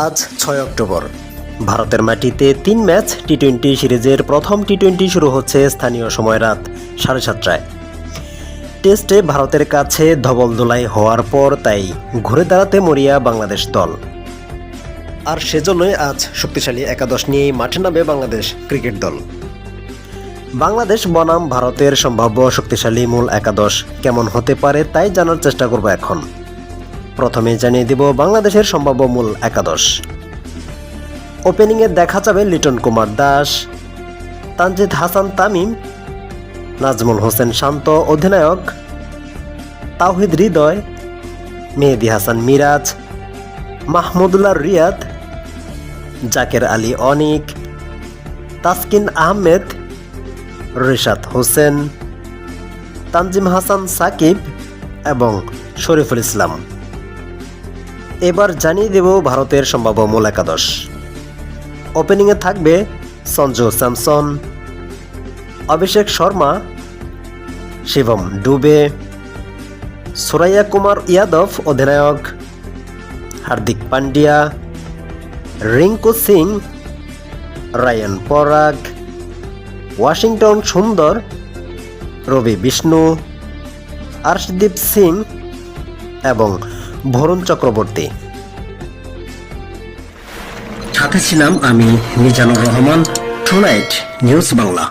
আজ ছয় অক্টোবর। ভারতের মাটিতে তিন ম্যাচ টি টোয়েন্টি সিরিজের প্রথম টি টোয়েন্টি শুরু হচ্ছে স্থানীয় সময় রাত সাড়ে সাতটায়। টেস্টে ভারতের কাছে ধবলদোলাই হওয়ার পর তাই ঘুরে দাঁড়াতে মরিয়া বাংলাদেশ দল। আর সেজন্যই আজ শক্তিশালী একাদশ নিয়েই মাঠে নামে বাংলাদেশ ক্রিকেট দল। বাংলাদেশ বনাম ভারতের সম্ভাব্য শক্তিশালী মূল একাদশ কেমন হতে পারে তাই জানার চেষ্টা করব এখন। প্রথমে জানিয়ে দেব বাংলাদেশের সম্ভাব্য মূল একাদশ। ওপেনিংয়ে দেখা যাবে লিটন কুমার দাস, তানজিদ হাসান তামিম, নাজমুল হোসেন শান্ত অধিনায়ক, তাওহিদ হৃদয়, মেহেদি হাসান মিরাজ, মাহমুদুল্লাহ রিয়াদ, জাকের আলী অনিক, তাসকিন আহমেদ, রিশাদ হোসেন, তানজিম হাসান সাকিব এবং শরীফুল ইসলাম। এবার জানিয়ে দেব ভারতের সম্ভাব্য মূল একাদশ। ওপেনিংয়ে থাকবে সঞ্জু স্যামসন, অভিষেক শর্মা, শিবম ডুবে, সুরাইয়া কুমার ইয়াদব অধিনায়ক, হার্দিক পান্ডিয়া, রিঙ্কু সিং, রায়ন পরাগ, ওয়াশিংটন সুন্দর, রবি বিষ্ণু, আর্শদীপ সিং এবং ভরুণ চক্রবর্তী। সাথে ছিলাম আমি মিজানুর রহমান টুনাইট নিউজ বাংলা